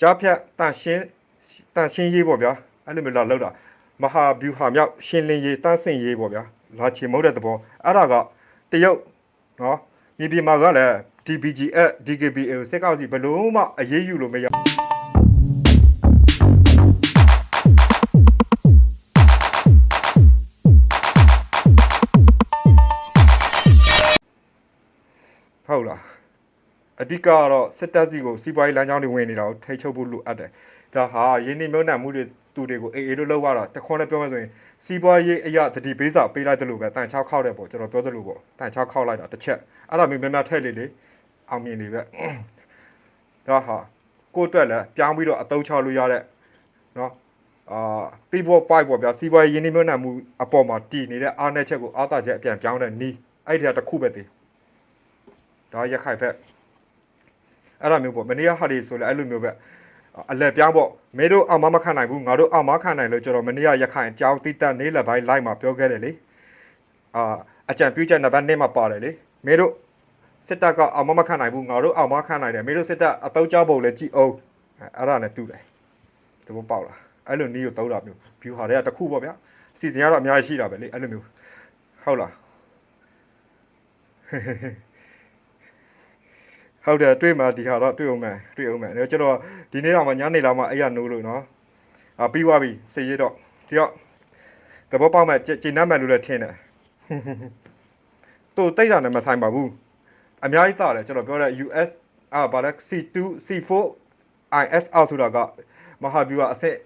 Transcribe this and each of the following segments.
ကြားဖြတ်တန့်ရှင်းတန့်ရှင်းရေးပေါ့ဗျာအဲ့လိုမျိုးလာလောက်တာမဟာဗျူဟာမြောက်ရှင်းလင်းရေးတန့်စင်ရေးပေါ့ဗျာလာချေမဟုတ်တဲ့သဘောအဲ့ဒါကတရုတ်နော်မြေပြင်မှာကလည်း DPGF DKBA ကိုစစ်ကောက်စီဘယ်လို့မှအရေးယူလို့မရ အဓိကကတော့စစ်တပ်စီကိုစီးပွားရေးလမ်းကြောင်းတွေဝင်နေတာကိုထိချုပ်ဖို့လိုအပ်တယ်ဒါဟာရင်းနှီးမြှုပ်နှံမှုတွေသူတွေကိုအေးအေးလို့လောက်ရတာတခွန်းနဲ့ပြောမှဆိုရင်စီးပွားရေးအရာတတိပေးစာပေးလိုက်တယ်လို့ပဲတန်ချောက်ခောက်တယ်ပေါ့ကျွန်တော်ပြောသလိုပေါ့တန်ချောက်ခောက်လိုက်တာတစ်ချက်အဲ့ဒါမျိုးများများထည့်လေလေအောင်မြင်နေပဲဒါဟာကိုယ့်အတွက်လည်းပြောင်းပြီးတော့အတုံးချလို့ရတဲ့နော်အာ people point ပေါ့ဗျာစီးပွားရေးရင်းနှီးမြှုပ်နှံမှုအပေါ်မှာတည်နေတဲ့အားနည်းချက်ကိုအားသာချက်အပြန်ပြောင်းတဲ့နီးအဲ့ဒီကတစ်ခုပဲတည်ဒါရက်ခိုက်ဖက် အဲ့ဒါမျိုးပေါ့မနေ့ကဟာဒီဆိုလဲအဲ့လိုမျိုးပဲအလက်ပြောင်းပေါ့မင်းတို့အောင်မမခံနိုင်ဘူးငါတို့အောင်မခံနိုင်လို့ကျွန်တော်မနေ့ကရက်ခိုင်အကြောင်းတိတက်နေလက်ပိုင်းလိုက်မှာပြောခဲ့တယ်လေအာအကြံပြုချက်နံပါတ်1မှာပါတယ်လေမင်းတို့စစ်တပ်ကအောင်မမခံနိုင်ဘူးငါတို့အောင်မခံနိုင်တယ်မင်းတို့စစ်တပ်အတုံးကြပုံလဲကြည့်အောင်အဲ့ဒါနဲ့တူတယ်ဒီဘောပေါက်လားအဲ့လိုနီးကိုသုံးတာမျိုး view ဟာတွေကတစ်ခုပေါ့ဗျာစီစဉ်ရတော့အများကြီးရှိတာပဲလေအဲ့လိုမျိုးဟုတ်လား ဟုတ်တယ်တွေ့မှာဒီခါတော့တွေ့အောင်မယ်တွေ့အောင်မယ်ဒါကျွန်တော်ဒီနေ့တော့မှညနေလောက်မှအဲ့ရနိုးလို့နော်အာပြီးသွားပြီစေရတော့ဒီတော့တဘောပေါက်မဲ့ကျင်းနှမ်းမယ်လို့လည်းထင်တယ်သူတိတ်တာနဲ့မဆိုင်ပါဘူးအများကြီးတာတယ်ကျွန်တော်ပြောတဲ့ US အာဗာလဲ C2 C4 IS အောက်ဆိုတာကမဟာဗျူဟာအဆင့်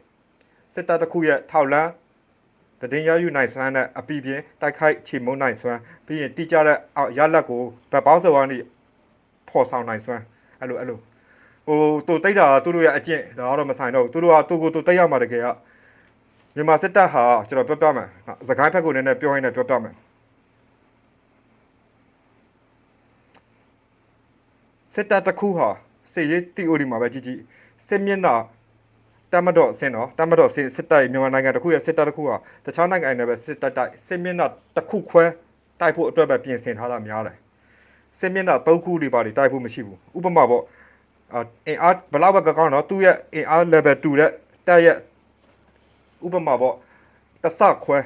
စစ်တပ်တစ်ခုရဲ့ထောက်လန်းတည်င်းရယူနိုင်စွမ်းနဲ့အပီပြင်းတိုက်ခိုက်ချေမုန်းနိုင်စွမ်းပြီးရင်တိကျတဲ့အောက်ရလက်ကိုဗတ်ပေါင်းစောကနေ ဖော်ဆောင်နိုင်စွမ်းအဲ့လိုအဲ့လိုဟိုတူတိတ်တာသူတို့ရဲ့အကျင့်ဒါကတော့မဆိုင်တော့ဘူးသူတို့ကသူကိုသူတိတ်ရမှာတကယ်ကမြန်မာစစ်တပ်ဟာကျွန်တော်ပြောပြမယ်စကိုင်းဘက်ကိုနည်းနည်းပြောရင်းနဲ့ပြောပြမယ်စစ်တပ်တစ်ခုဟာစစ်ရေး theory မှာပဲကြည့်ကြည့်စစ်မျက်နှာတမတော်ဆင်းတော့တမတော်ဆင်းစစ်တပ်ရဲ့မြန်မာနိုင်ငံတစ်ခုရဲ့စစ်တပ်တစ်ခုဟာတခြားနိုင်ငံတွေပဲစစ်တပ်တိုက်စစ်မျက်နှာတစ်ခုခွဲတိုက်ဖို့အတွက်ပဲပြင်ဆင်ထားတာများတယ် စစ်မျက်နှာ၃ခုတွေပါတွေတိုက်ဖို့မရှိဘူးဥပမာပေါ့အာအင်အားဘယ်လောက်ပဲကောင်းတော့သူ့ရဲ့အင်အား level 2တဲ့တက်ရဲ့ဥပမာပေါ့တဆခွဲ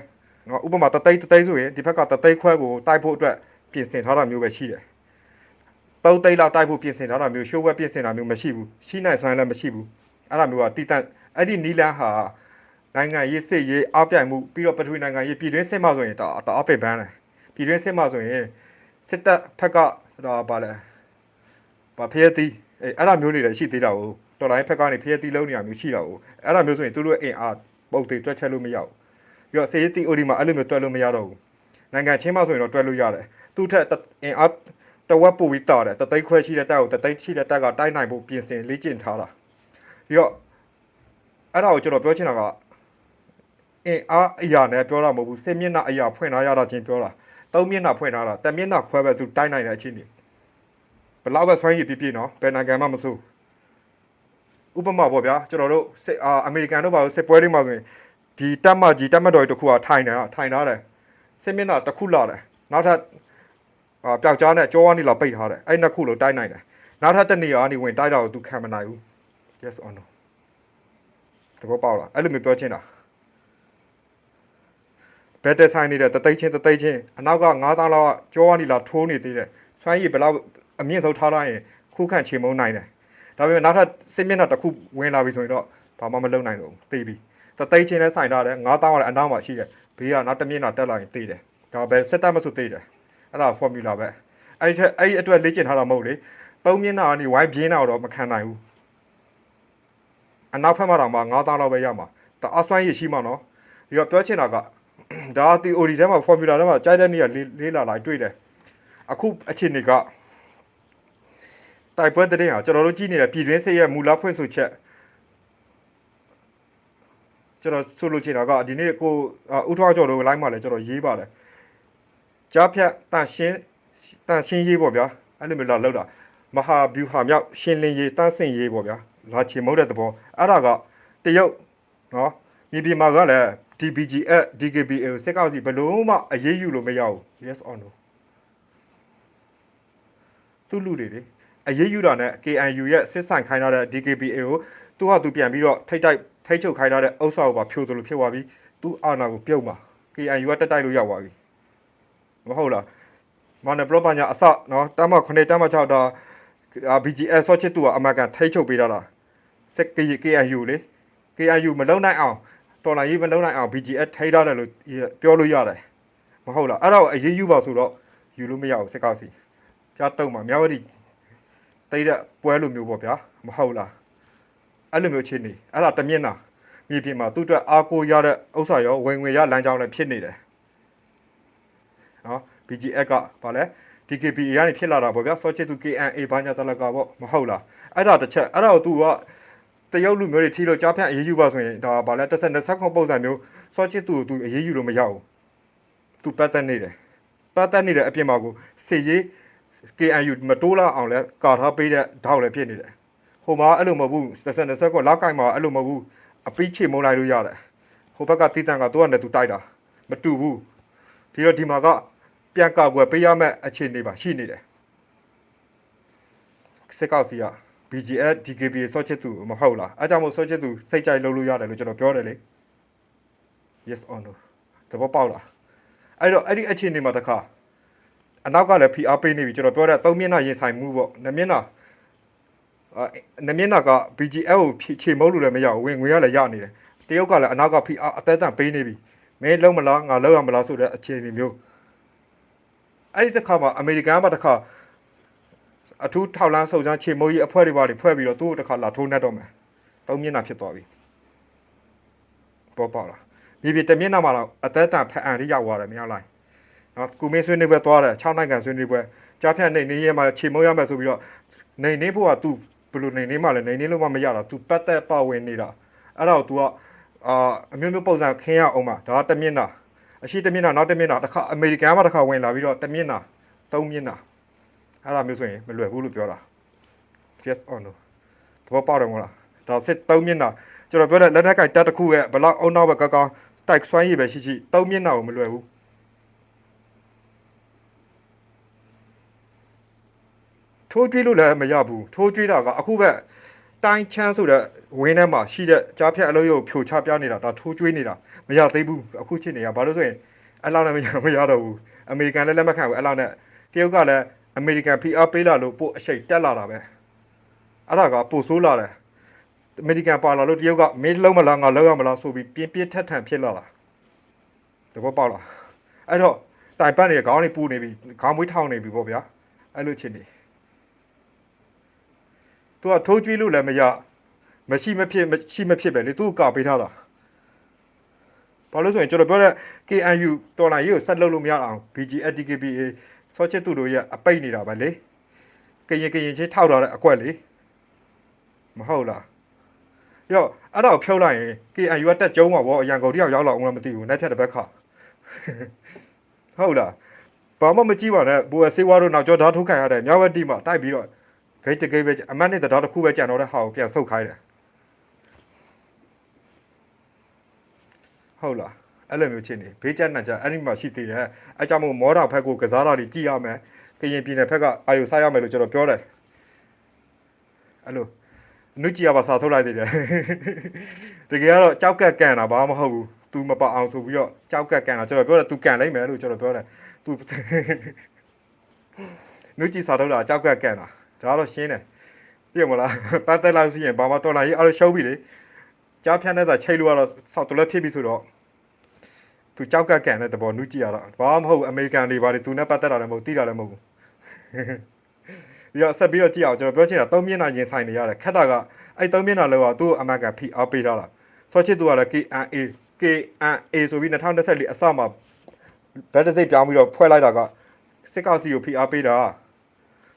နော်ဥပမာတသိန်းတသိန်းဆိုရင်ဒီဘက်ကတသိန်းခွဲကိုတိုက်ဖို့အတွက်ပြင်ဆင်ထားတာမျိုးပဲရှိတယ်သုံးသိန်းလောက်တိုက်ဖို့ပြင်ဆင်ထားတာမျိုးရှိုးဝက်ပြင်ဆင်တာမျိုးမရှိဘူးရှိနိုင်စွမ်းလည်းမရှိဘူးအဲ့ဒါမျိုးကတိတန့်အဲ့ဒီနီလန်းဟာနိုင်ငံရေးစစ်ရေးအပြိုင်မှုပြီးတော့ပထဝီနိုင်ငံရေးပြည်တွင်းစစ်မှဆိုရင်ဒါဒါအပင်ပန်းတယ်ပြည်တွင်းစစ်မှဆိုရင် စစ်တပ်ဖက်ကဒါပါလဲဗာဖျက်သီးအဲအဲ့ဒါမျိုးတွေလည်းရှိသေးတာကိုတော်လိုင်းဖက်ကနေဖျက်သီးလုံးနေတာမျိုးရှိတာကိုအဲ့ဒါမျိုးဆိုရင်သူတို့ရဲ့အင်အားပုတ်သေးတွက်ချက်လို့မရဘူးပြီးတော့စေးတီအိုဒီမှာအဲ့လိုမျိုးတွက်လို့မရတော့ဘူးနိုင်ငံချင်းမှဆိုရင်တော့တွက်လို့ရတယ်သူ့ထက်အင်အားတဝက်ပိုပြီးတာတယ်တသိန်းခွဲရှိတဲ့တက်ကိုတသိန်းရှိတဲ့တက်ကတိုက်နိုင်ဖို့ပြင်ဆင်လေ့ကျင့်ထားတာပြီးတော့အဲ့ဒါကိုကျွန်တော်ပြောချင်တာကအင်အားအရာနဲ့ပြောတာမဟုတ်ဘူးစစ်မျက်နှာအရာဖွင့်ထားရတာချင်းပြောတာ သုံးမျက်နှာဖွင့်ထားတာတက်မျက်နှာခွဲပဲသူတိုက်နိုင်တဲ့အချိန်ကြီးဘယ်လောက်ပဲဆွမ်းရည်ပြည့်ပြည့်နော်ဘယ်နိုင်ငံမှမစိုးဥပမာပေါ့ဗျာကျွန်တော်တို့စစ်အာအမေရိကန်တို့ပါလို့စစ်ပွဲတွေမှာဆိုရင်ဒီတက်မကြီးတက်မတော်ကြီးတစ်ခုကထိုင်တယ်ထိုင်ထားတယ်စစ်မျက်နှာတစ်ခုလာတယ်နောက်ထပ်အာပျောက်ကြားနဲ့ကြောကနေလာပိတ်ထားတယ်အဲ့နှစ်ခုလို့တိုက်နိုင်တယ်နောက်ထပ်တစ်နေရာကနေဝင်တိုက်တာကိုသူခံမနိုင်ဘူး yes or no တဘောပေါက်လားအဲ့လိုမျိုးပြောချင်တာ ဘက်တက်ဆိုင်နေတဲ့တသိန်းချင်းတသိန်းချင်းအနောက်က9000လောက်ကကြောကနေလာထိုးနေသေးတယ်ဆွမ်းရည်ဘယ်လောက်အမြင့်ဆုံးထားလိုက်ရင်ခုခံချေမုန်းနိုင်တယ်ဒါပေမဲ့နောက်ထပ်စစ်မျက်နှာတစ်ခုဝင်လာပြီဆိုရင်တော့ဘာမှမလုပ်နိုင်တော့ဘူးသိပြီတသိန်းချင်းနဲ့ဆိုင်ထားတယ်9000ကလည်းအနောက်မှာရှိတယ်ဘေးကနောက်တစ်မျက်နှာတက်လာရင်သိတယ်ဒါပဲစစ်တပ်မဆိုသိတယ်အဲ့ဒါ formula ပဲအဲ့ဒီထက်အဲ့ဒီအတွက်လေ့ကျင့်ထားတာမဟုတ်လေသုံးမျက်နှာကနေဝိုင်းပြင်းတာတော့မခံနိုင်ဘူးအနောက်ဖက်မှာတော့မှ9000လောက်ပဲရမှာဒါအဆွမ်းရည်ရှိမှာနော်ဒီတော့ပြောချင်တာက ဒါ theory ထဲမှာ formula ထဲမှာကြိုက်တဲ့နေရာလေးလေးလာလိုက်တွေ့တယ်အခုအခြေအနေကတိုက်ပွဲတဲ့ဟာကျွန်တော်တို့ကြည့်နေတဲ့ပြည်တွင်းစစ်ရဲ့မူလဖွင့်ဆိုချက်ကျွန်တော်ဆိုလိုချင်တာကဒီနေ့ကိုဥထောက်ကျော်တို့ line မှာလည်းကျွန်တော်ရေးပါတယ်ကြားဖြတ်တန့်ရှင်းတန့်ရှင်းရေးပေါ့ဗျာအဲ့လိုမျိုးလာလောက်တာမဟာဗျူဟာမြောက်ရှင်းလင်းရေးတန့်စင်ရေးပေါ့ဗျာလာချေမဟုတ်တဲ့သဘောအဲ့ဒါကတရုတ်နော်မြေပြင်မှာကလည်း DPGF DKBA ကိုစစ်ကောက်စီဘယ်လို့မှအရေးယူလို့မရဘူး yes or no သူ့လူတွေလေအရေးယူတာနဲ့ KNU ရဲ့စစ်ဆိုင်ခိုင်းထားတဲ့ DKBA ကိုသူ့ဟာသူပြန်ပြီးတော့ထိတ်တိုက်ထိတ်ချုပ်ခိုင်းထားတဲ့ဥစ္စာကိုပါဖြိုသလိုဖြစ်သွားပြီသူအာဏာကိုပြုတ်မှာ KNU ကတက်တိုက်လို့ရောက်သွားပြီမဟုတ်လားမနဘလော့ပညာအစနော်တမ9တမ6တော့ BGS ဆော့ချစ်သူကအမကန်ထိတ်ချုပ်ပေးတာလားစက် KNU လေ KNU မလုံနိုင်အောင် တော်လိုင်းရေးမလုံနိုင်အောင် BGS ထိထားတယ်လို့ပြောလို့ရတယ်မဟုတ်လားအဲ့ဒါကိုအရေးယူပါဆိုတော့ယူလို့မရဘူးစစ်ကောက်စီပြတ်တော့မှာမြဝတီတိတ်တဲ့ပွဲလိုမျိုးပေါ့ဗျာမဟုတ်လားအဲ့လိုမျိုးချင်းနေအဲ့ဒါတမျက်နှာမြေပြင်မှာသူ့အတွက်အားကိုးရတဲ့ဥစ္စာရောဝင်ငွေရလမ်းကြောင်းလည်းဖြစ်နေတယ်နော် BGS ကဗာလဲ DKBA ကနေဖြစ်လာတာပေါ့ဗျာစောချစ်သူ KNA ဘာညာတလကပေါ့မဟုတ်လားအဲ့ဒါတစ်ချက်အဲ့ဒါကို तू က တရုတ်လူမျိုးတွေထိလို့ကြားဖြန့်အရေးယူပါဆိုရင်ဒါဗာလဲတစ်ဆက်နှစ်ဆက်ခေါပုံစံမျိုးစောချစ်သူသူအရေးယူလို့မရဘူးသူပတ်သက်နေတယ်ပတ်သက်နေတဲ့အပြင်မှာကိုစေရေး KNU မတိုးလာအောင်လဲကာထားပေးတဲ့ဓာတ်လည်းဖြစ်နေတယ်ဟိုမှာအဲ့လိုမဟုတ်ဘူးတစ်ဆက်နှစ်ဆက်ခေါလောက်ကင်မှာအဲ့လိုမဟုတ်ဘူးအပိချေမုန်းလိုက်လို့ရတယ်ဟိုဘက်ကတီတန်ကသူ့ကနေသူတိုက်တာမတူဘူးဒီတော့ဒီမှာကပြန်ကောက်ွယ်ပေးရမယ့်အခြေအနေပါရှိနေတယ်စစ်ကောက်စီက BGS DKB ဆော့ချစ်သူမဟုတ်လားအဲကြောင့်မို့ဆော့ချစ်သူစိတ်ကြိုက်လုပ်လို့ရတယ်လို့ကျွန်တော်ပြောတယ်လေ yes or no တဘောပေါက်လားအဲ့တော့အဲ့ဒီအခြေအနေမှာတခါအနောက်ကလည်း PR ပေးနေပြီကျွန်တော်ပြောတဲ့သုံးမျက်နှာရင်ဆိုင်မှုပေါ့နှစ်မျက်နှာအာနှစ်မျက်နှာက BGL ကိုဖြေချေမုတ်လို့လည်းမရဘူးဝင်ငွေရလည်းရနေတယ်တရုတ်ကလည်းအနောက်က PR အသက်တန်ပေးနေပြီမင်းလုံးမလားငါလုံးရမလားဆိုတဲ့အခြေအနေမျိုးအဲ့ဒီတစ်ခါမှာအမေရိကန်ကမှတစ်ခါ အထူးထောက်လန်းစုံစမ်းချေမိုးကြီးအဖွဲ့တွေပါတွေဖွဲ့ပြီးတော့သူ့ကိုတစ်ခါလာထိုးနှက်တော့မယ်သုံးမျက်နှာဖြစ်သွားပြီပေါ်ပေါက်လားမြေပြင်တစ်မျက်နှာမှာတော့အသက်တန်ဖက်အန်ထိရောက်သွားတယ်မရလိုက်နော်ကုမင်းဆွေးနေပွဲသွားတယ်6နိုင်ငံဆွေးနေပွဲကြားဖြတ်နေနေရဲမှာချေမိုးရမယ်ဆိုပြီးတော့နေနေဖို့က तू ဘယ်လိုနေနေမှလဲနေနေလို့မှမရတာ तू ပတ်သက်ပါဝင်နေတာအဲ့ဒါကို तू ကအာအမျိုးမျိုးပုံစံခင်းရအောင်ပါဒါကတစ်မျက်နှာအရှိတစ်မျက်နှာနောက်တစ်မျက်နှာတစ်ခါအမေရိကန်မှာတစ်ခါဝင်လာပြီးတော့တစ်မျက်နှာသုံးမျက်နှာ အဲ့ဒါမျိုးဆိုရင်မလွယ်ဘူးလို့ပြောတာ yes or no သဘောပေါက်တယ်မဟုတ်လားဒါစစ်သုံးမျက်နှာကျွန်တော်ပြောတဲ့လက်နက်ကိုက်တက်တစ်ခုရဲ့ဘလောက်အုံနောက်ပဲကောင်းကောင်းတိုက်ဆွမ်းရည်ပဲရှိရှိသုံးမျက်နှာကိုမလွယ်ဘူးထိုးကြွေးလို့လည်းမရဘူးထိုးကြွေးတာကအခုပဲတိုင်းချမ်းဆိုတဲ့ဝင်းထဲမှာရှိတဲ့ကြားဖြတ်အလုပ်ရုပ်ဖြိုချပြနေတာဒါထိုးကြွေးနေတာမရသေးဘူးအခုချင်းနေရဘာလို့ဆိုရင်အဲ့လောက်လည်းမရမရတော့ဘူးအမေရိကန်လည်းလက်မခံဘူးအဲ့လောက်နဲ့တရုတ်ကလည်း အမေရိကန် PR ပေးလာလို့ပို့အရှိတ်တက်လာတာပဲအဲ့ဒါကပို့ဆိုးလာတယ်အမေရိကန်ပါလာလို့တရုတ်ကမင်းလုံးမလားငါလုံးရမလားဆိုပြီးပြင်းပြင်းထက်ထန်ဖြစ်လာတာတဘောပေါက်လားအဲ့တော့တိုင်ပတ်နေတဲ့ခေါင်းတွေပူနေပြီခေါင်းမွေးထောင်နေပြီပေါ့ဗျာအဲ့လိုချင်းနေသူကထိုးကျွေးလို့လည်းမရမရှိမဖြစ်မရှိမဖြစ်ပဲလေသူ့ကပေးထားတာဘာလို့ဆိုရင်ကျွန်တော်ပြောတဲ့ KNU တော်လိုင်းရေးကိုဆက်လုပ်လို့မရအောင် BGS DKBA စောချစ်သူတို့ရဲ့အပိတ်နေတာပဲလေကရင်ကရင်ချင်းထောက်ထားတဲ့အကွက်လေမဟုတ်လားရောအဲ့ဒါကိုဖြုတ်လိုက်ရင် KNU ကတက်ကျုံးမှာဗောအရန်ကုန်တယောက်ရောက်လာအောင်လည်းမသိဘူးနိုင်ဖြတ်တစ်ဘက်ခဟုတ်လားဘာမှမကြည့်ပါနဲ့ဘူအစေးဝါတို့နောက်ကျောဓာတ်ထုတ်ခံရတဲ့မြောက်ဝက်တီမှာတိုက်ပြီးတော့ဂိတ်တကိတ်ပဲအမတ်နဲ့တရားတစ်ခုပဲကြံတော့တဲ့ဟာကိုပြန်ဆုတ်ခိုင်းတယ်ဟုတ်လား အဲ့လိုမျိုးချင်းနေဘေးကျက်နှံချက်အဲ့ဒီမှာရှိသေးတယ်အဲကြောင့်မို့မောတာဖက်ကိုကစားတာတွေကြည့်ရမယ်ကရင်ပြည်နယ်ဖက်ကအာယုစားရမယ်လို့ကျွန်တော်ပြောတယ်အဲ့လိုနုကြည်ရပါစာထုတ်လိုက်သေးတယ်တကယ်ကတော့ကြောက်ကက်ကန်တာဘာမှမဟုတ်ဘူး तू မပအောင်ဆိုပြီးတော့ကြောက်ကက်ကန်တာကျွန်တော်ပြောတယ် तू ကန်လိုက်မယ်လို့ကျွန်တော်ပြောတယ် तू နုကြည်စာထုတ်တာကြောက်ကက်ကန်တာဒါကတော့ရှင်းတယ်ပြည့်မလားပတ်သက်လိုက်စီရင်ဘာမှတော်လာရေးအဲ့လိုရှုံးပြီလေကြားဖြတ်နေတာချိတ်လို့ကတော့ဆောက်တလဲဖြစ်ပြီဆိုတော့ သူကြောက်ကကန်တဲ့တဘောနုကြည့်ရတော့ဘာမှမဟုတ်အမေရိကန်တွေဘာတွေသူနဲ့ပတ်သက်တာလည်းမဟုတ်တိတာလည်းမဟုတ်ဘူးပြီးတော့ဆက်ပြီးတော့ကြည့်အောင်ကျွန်တော်ပြောချင်တာသုံးမျက်နှာချင်းဆိုင်နေရတယ်ခက်တာကအဲ့သုံးမျက်နှာလောကသူ့အမကန်ဖိအားပေးထားတာဆော့ချစ်သူကလည်း KNA KNA ဆိုပြီး2024အစမှာဘက်တစိတ်ပြောင်းပြီးတော့ဖွဲ့လိုက်တာကစစ်ကောက်စီကိုဖိအားပေးတာ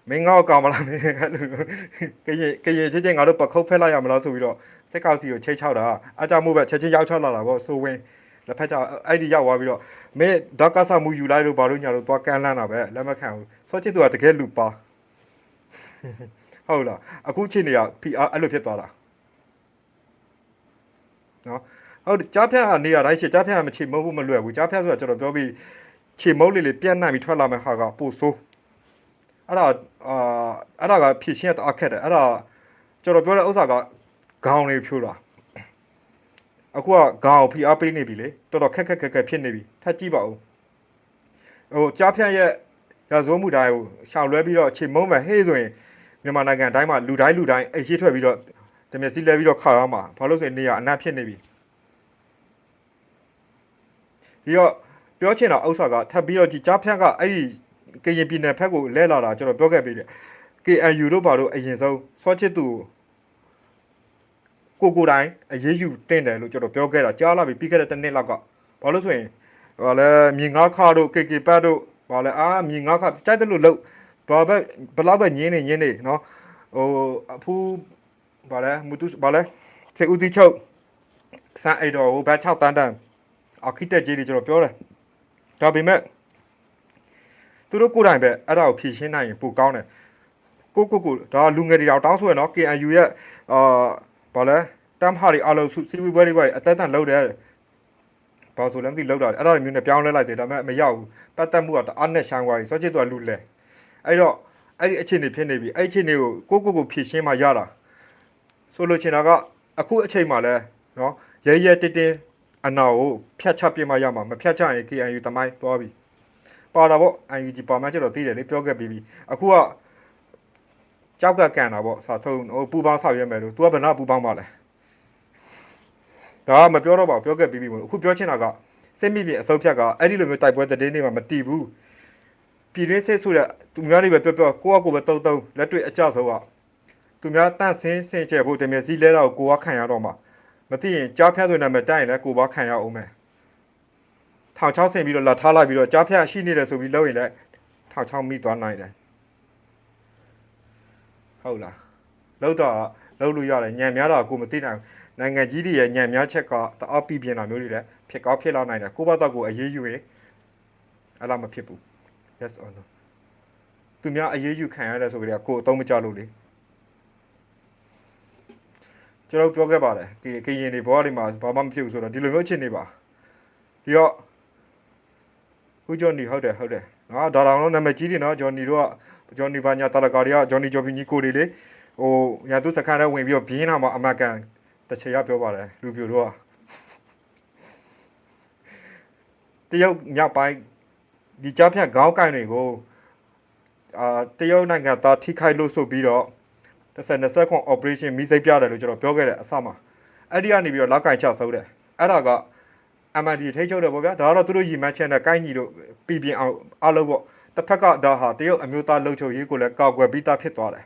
မင်းငါ့ကိုကောင်မလားနဲ့အဲ့လိုကရင်ကရင်ချင်းချင်းငါတို့ပခုတ်ဖက်လိုက်ရမလားဆိုပြီးတော့စစ်ကောက်စီကိုချိတ်ချောက်တာအကြမှုပဲချက်ချင်းရောက်ချောက်လာတာပေါ့ဆိုဝင် လက်ဖက်ချအဲ့ဒီရောက်သွားပြီးတော့မင်းဒေါက်ကဆာမူယူလိုက်လို့ဘာလို့ညာလို့သွားကန်လန်းတာပဲလက်မခံဘူးစောချစ်သူကတကယ်လူပါဟုတ်လားအခုချိန်နေရ PR အဲ့လိုဖြစ်သွားတာနော်ဟုတ်တယ်ကြားဖြတ်ကနေရတိုင်းရှစ်ကြားဖြတ်ကမချေမုတ်ဘူးမလွယ်ဘူးကြားဖြတ်ဆိုတာကျွန်တော်ပြောပြီးချေမုတ်လေးလေးပြန့်နှံ့ပြီးထွက်လာမယ့်ဟာကပို့ဆိုးအဲ့ဒါအာအဲ့ဒါကဖြည့်ရှင်းရတအားခက်တယ်အဲ့ဒါကျွန်တော်ပြောတဲ့ဥစ္စာကခေါင်းလေးဖြိုးတာ အခုကခေါင်းကိုဖိအားပေးနေပြီလေတော်တော်ခက်ခက်ခက်ခက်ဖြစ်နေပြီထပ်ကြည့်ပါဦးဟိုကြားဖြန့်ရဲ့ရာဇဝတ်မှုတိုင်းကိုရှောင်လွဲပြီးတော့ချိန်မုံမဲ့ဟေးဆိုရင်မြန်မာနိုင်ငံအတိုင်းမှာလူတိုင်းလူတိုင်းအိတ်ရှိထွက်ပြီးတော့တမျက်စိလဲပြီးတော့ခါရမှာဘာလို့ဆိုရင်နေရအနတ်ဖြစ်နေပြီပြီးတော့ပြောချင်တာဥစ္စာကထပ်ပြီးတော့ဒီကြားဖြန့်ကအဲ့ဒီကရင်ပြည်နယ်ဖက်ကိုလဲလာတာကျွန်တော်ပြောခဲ့ပြီလေ KNU တို့ဘာလို့အရင်ဆုံးစောချစ်သူကို ကိုကိုတိုင်းအရေးယူတင်တယ်လို့ကျွန်တော်ပြောခဲ့တာကြားလာပြီပြီးခဲ့တဲ့တစ်နှစ်လောက်ကဘာလို့ဆိုရင်ဟောလဲမြင်ငါခါတို့ KK ပတ်တို့ဘာလဲအာမြင်ငါခါကြိုက်တယ်လို့လို့ဘာပဲဘလောက်ပဲညင်းနေညင်းနေနော်ဟိုအဖူးဘာလဲမူတူဘာလဲစေဦးတီချုပ်စံအိတော်ဟိုဘတ်6တန်းတန်းအာခီတက်ကြီးတွေကျွန်တော်ပြောတယ်ဒါပေမဲ့သူတို့ကိုယ်တိုင်ပဲအဲ့ဒါကိုဖြည့်ရှင်းနိုင်ရင်ပိုကောင်းတယ်ကိုကိုကိုဒါလူငယ်တွေတောင်တောင်းဆိုရနော် KNU ရဲ့အာ ဘာလဲတမ်ဟာတွေအလုံးစုစီဝီဘွဲတွေပဲအသက်တန်လောက်တယ်ဘာဆိုလဲမသိလောက်တာအဲ့ဒါမျိုးနဲ့ပြောင်းလဲလိုက်တယ်ဒါပေမဲ့မရောက်ဘူးပတ်သက်မှုကတအားနဲ့ရှိုင်းသွားပြီစောချစ်သူကလူလဲအဲ့တော့အဲ့ဒီအခြေအနေဖြစ်နေပြီအဲ့ဒီအခြေအနေကိုကိုကိုကိုဖြည့်ရှင်းမှရတာဆိုလို့ချင်တာကအခုအချိန်မှလဲနော်ရဲရဲတက်တက်အနာကိုဖြတ်ချပြမှရမှာမဖြတ်ချရင် KNU တမိုင်းသွားပြီပါတာပေါ့ UNG ပါမှကျတော့သိတယ်လေပြောခဲ့ပြီးပြီအခုက ကြောက်ကကန်တာပေါ့စာထုံးဟိုပူပေါင်းဆောက်ရွက်မယ်လို့ तू ကဘယ်နာပူပေါင်းပါလဲဒါကမပြောတော့ပါဘူးပြောခဲ့ပြီးပြီမို့အခုပြောချင်တာကစစ်မိပြင်အစုပ်ဖြတ်ကအဲ့ဒီလိုမျိုးတိုက်ပွဲတည်နေမှာမတီးဘူးပြည်တွင်းစစ်ဆိုတဲ့သူများတွေပဲပြောပြောကိုကကိုပဲတုံတုံလက်တွေ့အကြဆုံးကသူများတန့်ဆင်းဆင်ကျဲဖို့တမျက်စီလဲတော့ကိုကခံရတော့မှာမသိရင်ကြားဖြတ်ဆိုနေမှာတိုက်ရင်လည်းကိုပါခံရအောင်မယ်ထောင်ချောက်ဆင်ပြီးတော့လက်ထားလိုက်ပြီးတော့ကြားဖြတ်ရှိနေတယ်ဆိုပြီးလို့ရင်လည်းထောင်ချောက်မိသွားနိုင်တယ် ဟုတ်လားလောက်တော့လောက်လို့ရတယ်ညံများတာကိုမသိနိုင်ဘူးနိုင်ငံကြီးတွေရဲ့ညံများချက်ကတအားပြပြင်းတာမျိုးတွေလည်းဖြစ်ကောင်းဖြစ်လာနိုင်တယ်ကိုယ့်ဘက်တော့ကိုအရေးယူရင်အဲ့လားမဖြစ်ဘူး yes or no သူများအရေးယူခံရတယ်ဆိုကြတဲ့ကိုယ်အသုံးမကျလို့လေကျွန်တော်ပြောခဲ့ပါတယ်ဒီကရင်တွေဘောတွေမှာဘာမှမဖြစ်ဘူးဆိုတော့ဒီလိုမျိုးချစ်နေပါပြီးတော့ခုဂျွန်နီဟုတ်တယ်ဟုတ်တယ်ငါဒါတောင်တော့နာမည်ကြီးတယ်နော်ဂျွန်နီတို့က ဂျွန်နီဘာညာတာလကာတွေကဂျွန်နီဂျော်ဘီညီကိုတွေလေဟိုညာသူစခန်းထဲဝင်ပြီးတော့ဘင်းနာမှာအမကန်တစ်ချေရပြောပါတယ်လူပြိုတို့ကတရုတ်မြောက်ပိုင်းဒီကြားဖြတ်ခေါင်းကိုင်တွေကိုအာတရုတ်နိုင်ငံသားထိခိုက်လို့ဆိုပြီးတော့30 second operation မိစိတ်ပြတယ်လို့ကျွန်တော်ပြောခဲ့တယ်အစမှာအဲ့ဒီကနေပြီးတော့လောက်ကင်ချဆုပ်တယ်အဲ့ဒါက MND ထိချုပ်တယ်ပေါ့ဗျာဒါကတော့သူတို့ရည်မှန်းချက်နဲ့ကိုင်းညီတို့ပြည်ပြင်းအောင်အလုပ်ပေါ့ တစ်ဖက်ကဒါဟာတရုတ်အမျိုးသားလှုပ်ချုပ်ရေးကိုလည်းကောက်ွယ်ပြီးသားဖြစ်သွားတယ်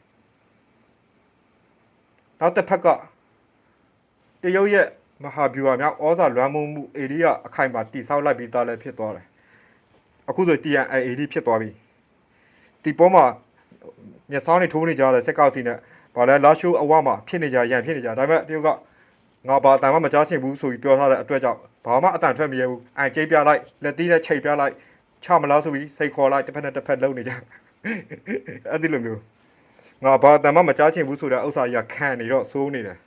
နောက်တစ်ဖက်ကတရုတ်ရဲ့မဟာဗျူဟာများဩဇာလွှမ်းမိုးမှုဧရိယာအခိုင်အမာတိဆောက်လိုက်ပြီးသားလည်းဖြစ်သွားတယ်အခုဆို TNAAD ဖြစ်သွားပြီဒီပေါ်မှာမျက်စောင်းတွေထိုးနေကြတဲ့စက်ကောက်စီနဲ့ဗာလဲလာရှိုးအဝမှာဖြစ်နေကြရန်ဖြစ်နေကြဒါပေမဲ့တရုတ်ကငါဘာအတန်မှမကြားချင်ဘူးဆိုပြီးပြောထားတဲ့အတွက်ကြောင့်ဘာမှအတန်ထွက်မရဘူးအိုင်ကျိတ်ပြလိုက်လက်သီးနဲ့ချိန်ပြလိုက် ချမလားဆိုပြီးစိတ်ခေါ်လိုက်တစ်ဖက်နဲ့တစ်ဖက်လုံနေကြအဲ့ဒီလိုမျိုးငါဘာအတန်မှမကြားချင်ဘူးဆိုတဲ့ဥစ္စာကြီးကခံနေတော့စိုးနေတယ်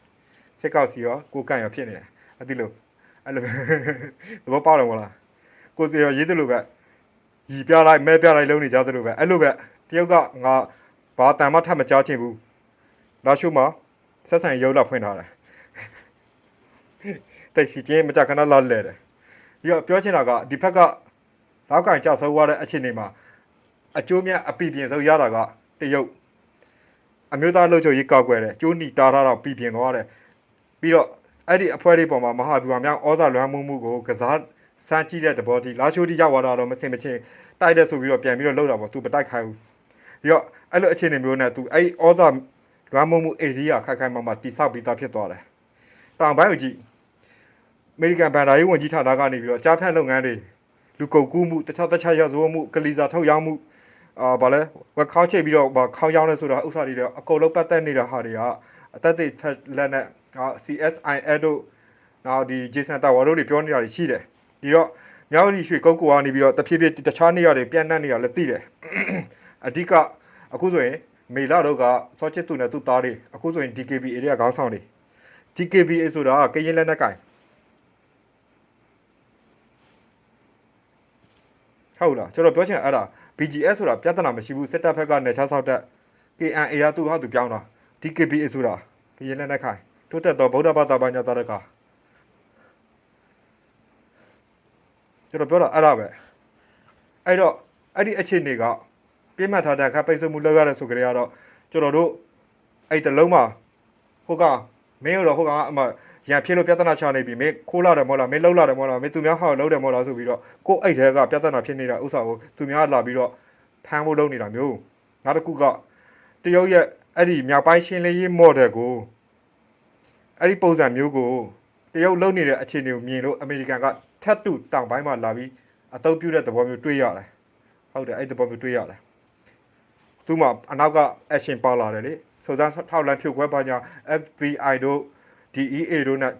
စိတ်ကောက်စီရောကိုကန်ရောဖြစ်နေတယ်အဲ့ဒီလိုအဲ့လိုသဘောပေါက်တယ်မလားကိုစီရောရေးတယ်လို့ပဲရီပြလိုက်မဲပြလိုက်လုံနေကြတယ်လို့ပဲအဲ့လိုပဲတယောက်ကငါဘာအတန်မှထပ်မကြားချင်ဘူးလာရှုမှာဆက်ဆံရုပ်လာဖွင့်ထားတယ်တိတ်ရှိချင်းမကြခဏလာလဲတယ်ပြီးတော့ပြောချင်တာကဒီဘက်က လောက်ကင်ကြောက်ဆုံးသွားတဲ့အခြေအနေမှာအကျိုးမြတ်အပြည့်ပြင်းဆုံးရတာကတရုတ်အမျိုးသားလှုပ်ချုပ်ရေးကောက်ွယ်တယ်ကျိုးနီတားထားတော့ပြည့်ပြင်းသွားတယ်ပြီးတော့အဲ့ဒီအဖွဲ့တွေပေါ်မှာမဟာဗျူဟာများဩဇာလွှမ်းမိုးမှုကိုကစားစမ်းကြည့်တဲ့သဘောတည်းလာချိုးတီရောက်သွားတော့မစင်မချင်းတိုက်တဲ့ဆိုပြီးတော့ပြန်ပြီးတော့လှုပ်တာပေါ့သူမတိုက်ခိုင်းဘူးပြီးတော့အဲ့လိုအခြေအနေမျိုးနဲ့သူအဲ့ဒီဩဇာလွှမ်းမိုးမှုအေရီးယာခိုင်ခိုင်မာမာတိဆောက်ပြီးသားဖြစ်သွားတယ်တောင်ပိုင်းကိုကြည့်အမေရိကန်ဗန်ဒါရေးဝန်ကြီးဌာနကနေပြီးတော့ကြားဖြတ်လုပ်ငန်းတွေ လူကုန်ကူးမှုတခြားတခြားရဇဝတ်မှုကလီစာထုတ်ရောင်းမှုအာဗာလဲဝက်ခေါင်းချိတ်ပြီးတော့ဗာခေါင်းရောင်းလဲဆိုတာဥစ္စာတွေတော့အကုန်လုံးပတ်သက်နေတာဟာတွေကအသက်တွေထက်လက်နဲ့ဟာ CSIL တို့နောက်ဒီ Jason Tower တို့တွေပြောနေတာတွေရှိတယ်ဒီတော့မြောက်ရီရွှေကုတ်ကိုကနေပြီးတော့တဖြည်းဖြည်းတခြားနေရာတွေပြန့်နှံ့နေတာလည်းသိတယ်အဓိကအခုဆိုရင်မေလာတို့ကစောချစ်သူနဲ့သူ့သားတွေအခုဆိုရင် DKB area ခေါင်းဆောင်တွေ DKB ဆိုတာကရင်လက်နက်ကင် ဟုတ်လားကျွန်တော်ပြောချင်တာအဲ့ဒါ BGS ဆိုတာပြဿနာမရှိဘူးစစ်တပ်ဘက်ကနေချဆောက်တဲ့ KNA ကသူ့ဟာသူပြောင်းတာ DKBA ဆိုတာကရင်လက်နက်ခိုင်တိုးတက်တော့ဗုဒ္ဓဘာသာဘာညာတရကကျွန်တော်ပြောတာအဲ့ဒါပဲအဲ့တော့အဲ့ဒီအခြေအနေကပြင်းမှတ်ထားတဲ့အခါပိတ်ဆို့မှုလောက်ရတဲ့ဆိုကြရတော့ကျွန်တော်တို့အဲ့တလုံးမှာဟိုကမင်းတို့ဟိုကအမ ရန်ဖြစ်လို့ပြဿနာချနေပြီမင်းခိုးလာတယ်မဟုတ်လားမင်းလှုပ်လာတယ်မဟုတ်လားမင်းသူများဟောက်လှုပ်တယ်မဟုတ်လားဆိုပြီးတော့ကိုယ့်အိတ်ထဲကပြဿနာဖြစ်နေတာဥစ္စာကိုသူများလာပြီးတော့ဖမ်းဖို့လုပ်နေတာမျိုးနောက်တစ်ခုကတရုတ်ရဲ့အဲ့ဒီမြောက်ပိုင်းရှင်းလင်းရေး model ကိုအဲ့ဒီပုံစံမျိုးကိုတရုတ်လုံနေတဲ့အခြေအနေကိုမြင်လို့အမေရိကန်ကထပ်တူတောင်ပိုင်းမှာလာပြီးအတုပ်ပြုတဲ့သဘောမျိုးတွေ့ရတယ်ဟုတ်တယ်အဲ့ဒီသဘောမျိုးတွေ့ရတယ်သူမှအနောက်က action ပါလာတယ်လေစုံစမ်းထောက်လန်းဖြုတ်ခွဲပါညာ FBI တို့ DEA တို့နဲ့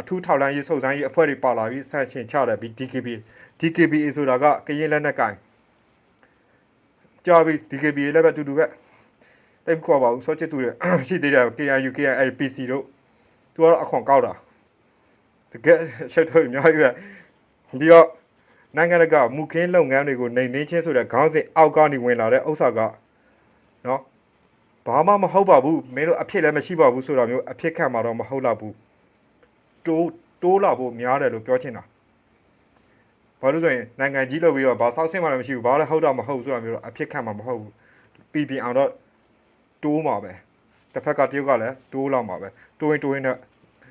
အထူးထောက်လန်းရေးစုံစမ်းရေးအဖွဲ့တွေပါလာပြီးဆက်ရှင်ချတယ်ပြီး DKB DKBA ဆိုတာကကရင်လက်နက်ကင်ကြာပြီ DKBA လည်းပဲအတူတူပဲတိတ်ခေါ်ပါဘူးစောချစ်သူတွေရှိသေးတယ် KNU KNPC တို့သူကတော့အခွန်ကောက်တာတကယ်ချက်ထုတ်အများကြီးပဲဒီတော့နိုင်ငံတကာမူခင်းလုပ်ငန်းတွေကိုနိုင်နှင်းချင်းဆိုတဲ့ခေါင်းစဉ်အောက်ကနေဝင်လာတဲ့ဥစ္စာကနော် ဘာမှမဟုတ်ပါဘူးမင်းတို့အဖြစ်လည်းမရှိပါဘူးဆိုတာမျိုးအဖြစ်ခံမှာတော့မဟုတ်တော့ဘူးတိုးတိုးလာဖို့များတယ်လို့ပြောချင်တာဘာလို့ဆိုရင်နိုင်ငံကြီးလုပ်ပြီးတော့ဘာဆောက်ဆင်းမှလည်းမရှိဘူးဘာလည်းဟုတ်တော့မဟုတ်ဆိုတာမျိုးတော့အဖြစ်ခံမှာမဟုတ်ဘူးပြည်ပြအောင်တော့တိုးမှာပဲတစ်ဖက်ကတရုတ်ကလည်းတိုးလာမှာပဲတိုးရင်တိုးရင်တော့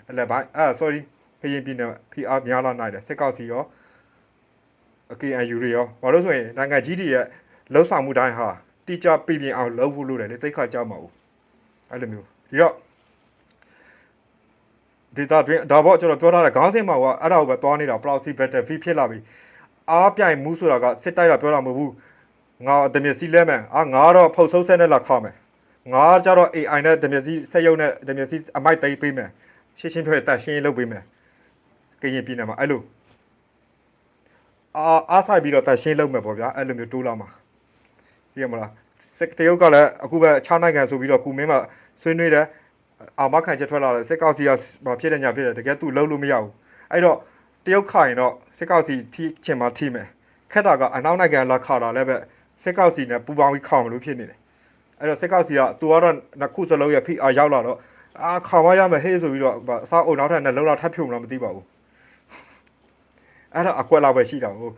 အလက်ပိုင်းအဲ sorry ခရင်ပြည်နယ် PR များလာနိုင်တယ်စစ်ကောက်စီရောအ KNU တွေရောဘာလို့ဆိုရင်နိုင်ငံကြီးတွေရဲ့လှုပ်ဆောင်မှုတိုင်းဟာ တိကျပြည်ပြအောင်လုပ်ဖို့လိုတယ်လေတိတ်ခါကြောက်မှာဘူးအဲ့လိုမျိုးဒီတော့ဒေတာတွင်ဒါပေါ့ကျွန်တော်ပြောထားတဲ့ခေါင်းစဉ်မှာကအဲ့ဒါကိုပဲသွားနေတာ proxy battlefield ဖြစ်လာပြီအားပြိုင်မှုဆိုတာကစစ်တိုက်တာပြောတာမဟုတ်ဘူးငါတမျက်စီလဲမယ်အာငါတော့ဖုတ်ဆုပ်ဆက်နဲ့လာခေါမယ်ငါကြတော့ AI နဲ့တမျက်စီဆက်ရုပ်နဲ့တမျက်စီအမိုက်သိမ်းပေးမယ်ရှင်းရှင်းပြောရတတ်ရှင်းလုပ်ပေးမယ်ကရင်ပြည်နယ်မှာအဲ့လိုအာအားဆိုင်ပြီးတော့တတ်ရှင်းလုပ်မယ်ပေါ့ဗျာအဲ့လိုမျိုးတိုးလာမှာ သိရမလားစစ်တရုတ်ကလည်းအခုပဲ6နိုင်ငံဆိုပြီးတော့ကုမင်းမှာဆွေးနွေးတယ်အာမခံချက်ထွက်လာတယ်စစ်ကောက်စီကဖြစ်တဲ့ညာဖြစ်တယ်တကယ်သူလုံးလို့မရဘူးအဲ့တော့တရုတ်ခါရင်တော့စစ်ကောက်စီထိချင်မှထိမယ်ခက်တာကအနောက်နိုင်ငံလာခါတာလည်းပဲစစ်ကောက်စီနဲ့ပူပေါင်းပြီးခေါင်မလို့ဖြစ်နေတယ်အဲ့တော့စစ်ကောက်စီကသူကတော့နှစ်ခုစလုံးရဲ့ PR ရောက်လာတော့အာခေါင်မရမယ်ဟေးဆိုပြီးတော့အစားအုံနောက်ထပ်နဲ့လုံးလောက်ထပ်ဖြုံလားမသိပါဘူးအဲ့ဒါအကွက်လောက်ပဲရှိတာဟုတ်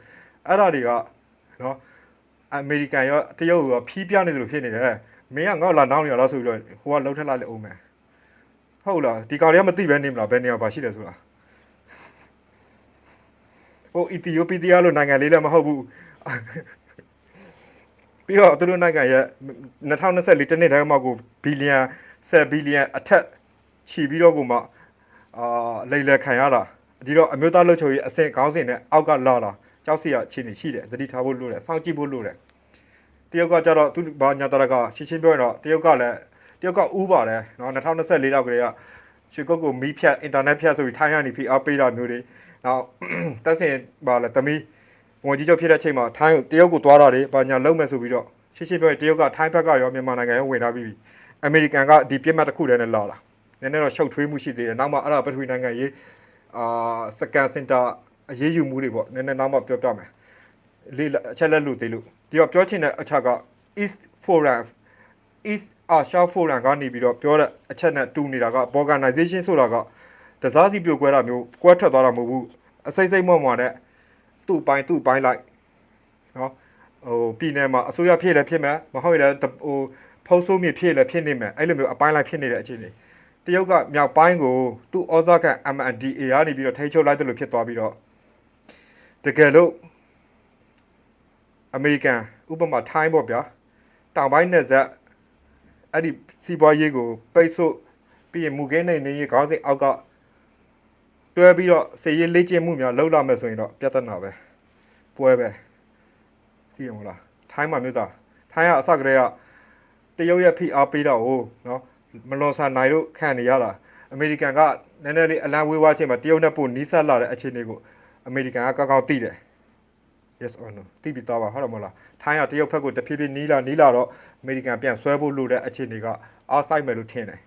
အဲ့ဒါတွေကနော် အမေရိကန်ရောတရုတ်ရောဖြီးပြနေသလိုဖြစ်နေတယ်မင်းကငေါ့လာနောင်းနေရလားဆိုပြီးတော့ဟိုကလှုပ်ထက်လိုက်လေအောင်မယ်ဟုတ်လားဒီကောင်တွေကမသိပဲနေမလားဘယ်နေရာပါရှိတယ်ဆိုတာဟိုအီသီယိုပီးယားလိုနိုင်ငံလေးလည်းမဟုတ်ဘူးပြီးတော့သူတို့နိုင်ငံရဲ့2024တနှစ်တည်းမှာကိုဘီလီယံ10ဘီလီယံအထက်ချီပြီးတော့ကိုမှအာလိမ့်လည်ခံရတာဒီတော့အမျိုးသားလှုပ်ချုပ်ရေးအဆင့်ခေါင်းစဉ်နဲ့အောက်ကလာတာကြောက်စီရအခြေအနေရှိတယ်သတိထားဖို့လိုတယ်စောင့်ကြည့်ဖို့လိုတယ် တရုတ်ကကြတော့သူဘာညာတရကရှင်းရှင်းပြောရင်တော့တရုတ်ကလည်းတရုတ်ကဥပါတယ်နော်2024လောက်ကလေးကရွှေကုတ်ကိုမီးဖြတ်အင်တာနက်ဖြတ်ဆိုပြီးထိုင်းရနေပြီးအားပေးတာမျိုးတွေနောက်တက်စင်ပါလဲတမီးဝန်ကြီးချုပ်ဖြစ်တဲ့အချိန်မှာထိုင်းတရုတ်ကိုသွားတာတွေဘာညာလုံးမယ်ဆိုပြီးတော့ရှင်းရှင်းပြောရင်တရုတ်ကထိုင်းဘက်ကရောမြန်မာနိုင်ငံရောဝင်ထားပြီးပြီအမေရိကန်ကဒီပြစ်မှတ်တစ်ခုတည်းနဲ့လာလာနည်းနည်းတော့ရှုပ်ထွေးမှုရှိသေးတယ်နောက်မှအဲ့ဒါပထဝီနိုင်ငံရေးအာစကန်စင်တာအရေးယူမှုတွေပေါ့နည်းနည်းနောက်မှပြောပြမယ်လေးအချက်လက်လို့သေးလို့ ဒီတော့ပြောချင်တဲ့အချက်က East Forum East Asia Forum ကနေပြီးတော့ပြောတဲ့အချက်နဲ့တူနေတာက organization ဆိုတာကတစားစီပြိုကွဲတာမျိုးကွဲထွက်သွားတာမဟုတ်ဘူးအစိမ့်စိမ့်မော့မော့နဲ့သူ့ပိုင်းသူ့ပိုင်းလိုက်နော်ဟိုပြည်နယ်မှာအစိုးရဖြစ်လည်းဖြစ်မယ်မဟုတ်ရင်လည်းဟိုဖုံးဆိုးမြေဖြစ်လည်းဖြစ်နေမယ်အဲ့လိုမျိုးအပိုင်းလိုက်ဖြစ်နေတဲ့အခြေအနေတရုတ်ကမြောက်ပိုင်းကိုသူ့ဩဇာခံ MNDA ကနေပြီးတော့ထိန်းချုပ်လိုက်တယ်လို့ဖြစ်သွားပြီးတော့တကယ်လို့ အမေရိကန်ဥပမာထိုင်းပေါ့ဗျာတောင်ပိုင်းနယ်စပ်အဲ့ဒီစီးပွားရေးကိုပိတ်ဆို့ပြီးရင်မူကင်းနေနေရေးခေါင်းစဉ်အောက်ကတွဲပြီးတော့စေရေးလေ့ကျင့်မှုများလုပ်လာမယ်ဆိုရင်တော့ပြဿနာပဲပွဲပဲသိရမလားထိုင်းမှာမြို့သားထိုင်းကအစကတည်းကတရုတ်ရဲ့ဖိအားပေးတော့ဟိုနော်မလွန်ဆန်နိုင်လို့ခံနေရတာအမေရိကန်ကနည်းနည်းလေးအလံဝေးဝါးချင်းမှာတရုတ်နဲ့ပိုနီးစပ်လာတဲ့အခြေအနေကိုအမေရိကန်ကကောက်ကောက်သိတယ် yes or no သိပြီးသားပါဟုတ်တယ်မဟုတ်လားထိုင်းကတရုတ်ဘက်ကိုတဖြည်းဖြည်းနီးလာနီးလာတော့အမေရိကန်ပြန်ဆွဲဖို့လိုတဲ့အခြေအနေကအားဆိုင်မယ်လို့ထင်တယ်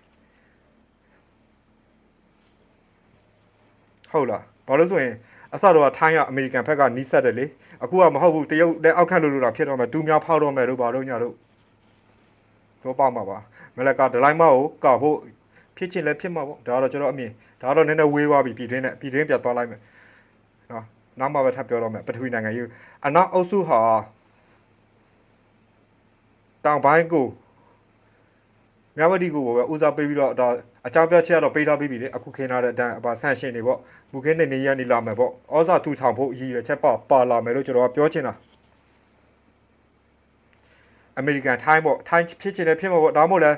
ဟုတ်လားဘာလို့ဆိုရင်အစတော့ထိုင်းကအမေရိကန်ဘက်ကနီးစပ်တယ်လေအခုကမဟုတ်ဘူးတရုတ်လည်းအောက်ခန့်လို့လို့တော့ဖြစ်တော့မယ်တူများဖောက်တော့မယ်လို့ပါတော့ညာတို့တော့ပေါ့မှာပါမလကဒလိုင်းမကိုကောက်ဖို့ဖြစ်ချင်လည်းဖြစ်မှာပေါ့ဒါကတော့ကျွန်တော်အမြင်ဒါကတော့နည်းနည်းဝေးသွားပြီပြည်တွင်းနဲ့ပြည်တွင်းပြတ်သွားလိုက်မယ်နော် နောက်မှပဲထပ်ပြောတော့မယ်ပထဝီနိုင်ငံယူအနောက်အုပ်စုဟာတောင်ပိုင်းကိုမြဝတီကိုပဲဦးစားပေးပြီးတော့ဒါအကြောင်းပြချက်ကတော့ပေးထားပြီးပြီလေအခုခင်းထားတဲ့အတန်းအပါဆန့်ရှင်တွေပေါ့မူခင်းနေနေရနေလာမယ်ပေါ့ဩဇာထူထောင်ဖို့ရည်ရွယ်ချက်ပါပါလာမယ်လို့ကျွန်တော်ကပြောချင်တာအမေရိကန်ထိုင်းပေါ့ထိုင်းဖြစ်ချင်တယ်ဖြစ်မှာပေါ့ဒါမှမဟုတ်လဲ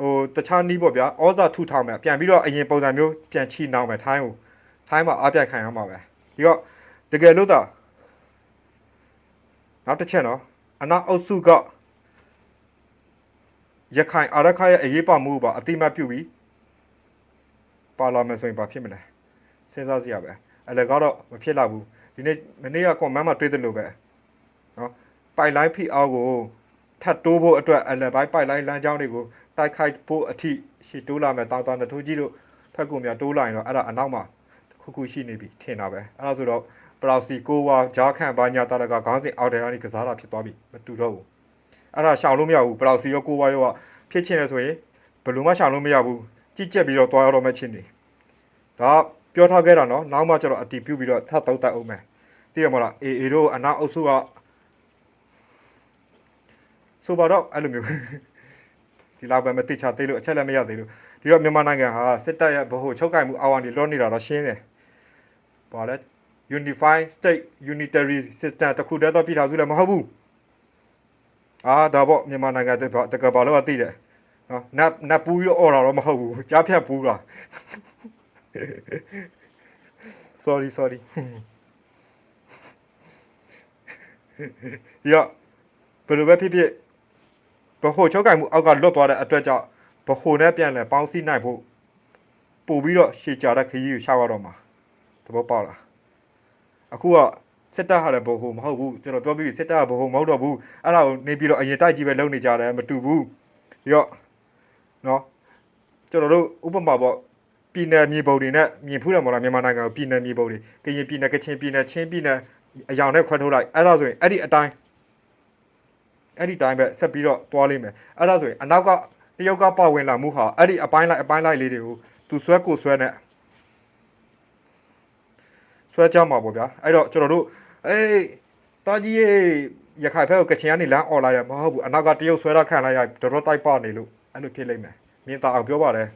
ဟိုတခြားနီးပေါ့ဗျာဩဇာထူထောင်မယ်ပြန်ပြီးတော့အရင်ပုံစံမျိုးပြန်ချီနှောင်းမယ်ထိုင်းကိုထိုင်းမှာအပြတ်ခံရမှာပဲဒီတော့တ ကယ်လို့သာနောက်တစ်ချက်နော်အနောက်အုပ်စုကရခိုင်အာရခရဲ့အရေးပါမှုကိုပါအတိမတ်ပြုပြီးပါလာမယ်ဆိုရင်ဘာဖြစ်မလဲစဉ်းစားစရာပဲအဲ့လည်းကတော့မဖြစ်တော့ဘူးဒီနေ့မနေ့ကကွန်မန့်မှာတွေ့တယ်လို့ပဲနော်ပိုက်လိုင်းဖိအောင်ကိုထပ်တိုးဖို့အတွက်အလည်းပိုင်းပိုက်လိုင်းလမ်းကြောင်းတွေကိုတိုက်ခိုက်ဖို့အထိရှီတိုးလာမယ်တောင်းတနထိုးကြီးတို့ဖက်ကူများတိုးလာရင်တော့အဲ့ဒါအနောက်မှာခုခုရှိနေပြီထင်တာပဲအဲ့ဒါဆိုတော့ ပလောက်စီကိုဝါဂျားခန့်ဘာညာတာလကခေါင်းစဉ်အောက်တယ်ကနေကစားတာဖြစ်သွားပြီမတူတော့ဘူးအဲ့ဒါရှောင်လို့မရဘူးပလောက်စီရောကိုဝါရောကဖြစ်ချင်တယ်ဆိုရင်ဘယ်လိုမှရှောင်လို့မရဘူးကြည့်ကြက်ပြီးတော့တွားရတော့မှချင်းနေဒါပြောထားခဲ့တာနော်နောက်မှကျတော့အတီးပြုတ်ပြီးတော့ထပ်တော့တက်အောင်မယ်သိရမလားအေအေတို့အနောက်အုပ်စုကဆိုပါတော့အဲ့လိုမျိုးဒီလောက်ပဲမတိချသေးလို့အချက်လည်းမရသေးလို့ဒီတော့မြန်မာနိုင်ငံဟာစစ်တပ်ရဲ့ဗဟိုချုပ်ကိုင်မှုအောက်ကနေလွတ်နေတာတော့ရှင်းတယ်။ဘာလဲ Unified State Unitary System တခုတည်းတော့ပြည်ထောင်စုလည်းမဟုတ်ဘူး။အာဒါပေါ့မြန်မာနိုင်ငံတကတကဘာလို့သိတယ်။နော်နတ်နတ်ပူးရောအော်တာတော့မဟုတ်ဘူး။ကြားဖြတ်ပူးတာ။ sorry sorry ဒီတော့ဘယ်လိုပဲဖြစ်ဖြစ်ဘဖို့ချုပ်ကင်မှုအောက်ကလွတ်သွားတဲ့အတွက်ကြောင့်ဘဖို့နဲ့ပြန်လဲပေါင်းစည်းနိုင်ဖို့ပို့ပြီးတော့ရှေ့ကြတဲ့ခရီးကိုရှာရတော့မှာသဘောပေါက်လား အခုကစစ်တပ်ဟာလည်းဘဖို့မဟုတ်ဘူးကျွန်တော်ပြောပြီးပြီစစ်တပ်ကဘဖို့မဟုတ်တော့ဘူးအဲ့ဒါကိုနေပြီးတော့အရင်တိုက်ကြီးပဲလုပ်နေကြတယ်မတူဘူးပြီးတော့နော်ကျွန်တော်တို့ဥပမာပေါ့ပြည်နယ်မြေပုံတွေနဲ့မြင်ဖူးတယ်မို့လားမြန်မာနိုင်ငံကပြည်နယ်မြေပုံတွေကရင်ပြည်နယ်ကချင်ပြည်နယ်ချင်းပြည်နယ်အယောင်နဲ့ခွဲထုတ်လိုက်အဲ့ဒါဆိုရင်အဲ့ဒီအတိုင်းအဲ့ဒီတိုင်းပဲဆက်ပြီးတော့တွားလိမ့်မယ်အဲ့ဒါဆိုရင်အနောက်ကတရုတ်ကပါဝင်လာမှုဟာအဲ့ဒီအပိုင်းလိုက်အပိုင်းလိုက်လေးတွေကိုသူဆွဲကိုဆွဲနဲ့ ဆွဲကြမှာပေါ့ဗျာအဲ့တော့ကျွန်တော်တို့အေးတာကြီးရေရခိုင်ဘက်ကိုကချင်ကနေလမ်းអော်လာရမဟုတ်ဘူးအနောက်ကတရုတ်ဆွဲတာခံလိုက်ရတော်တော်တိုက်ပနေလို့အဲ့လိုဖြစ်လိမ့်မယ်မြင်သာအောင်ပြောပါတယ်